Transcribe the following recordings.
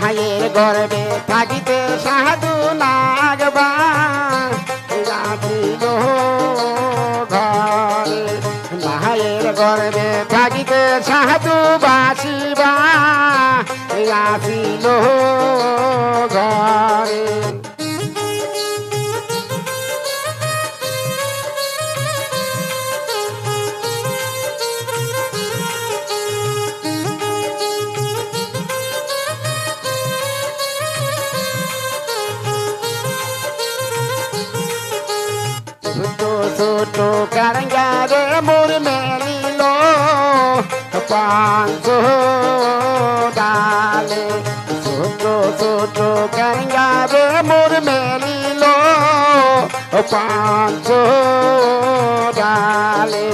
মায়ের গর্বে থাকিতে সাধু লাগবা রাখিল ঘরে মায়ের গর্বে থাকিতে সাধু বাসিবা আসিল ছোট কারঙ্গারে মোর মেলিল পাঁচ ডালে। ছোট ছোট কারঙ্গারে মোর মেলিল পাঁচ ডালে।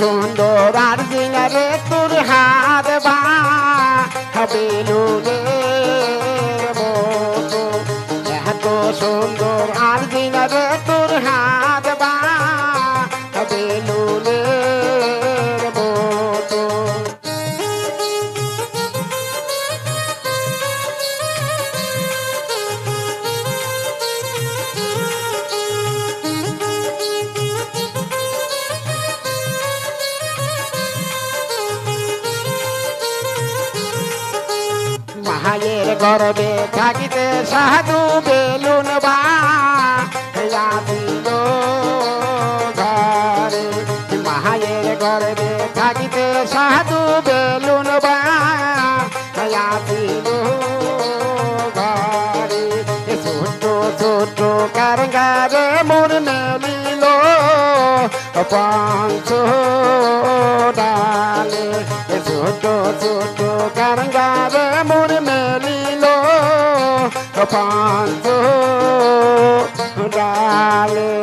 সুন্দর আর দিনারে তোর হাত বা। সুন্দর মায়ের গর্বে থাকিতে সাধু বেলুন বা ঘরে। মায়ের গর্বে থাকিতে সাধু বেলুন বা ঘরে। ছোট ছোট কারগারে মোর মেলিল পঞ্চ ছোট ছোট কারগারে মোর মেলিল। পঞ্চ ডালে।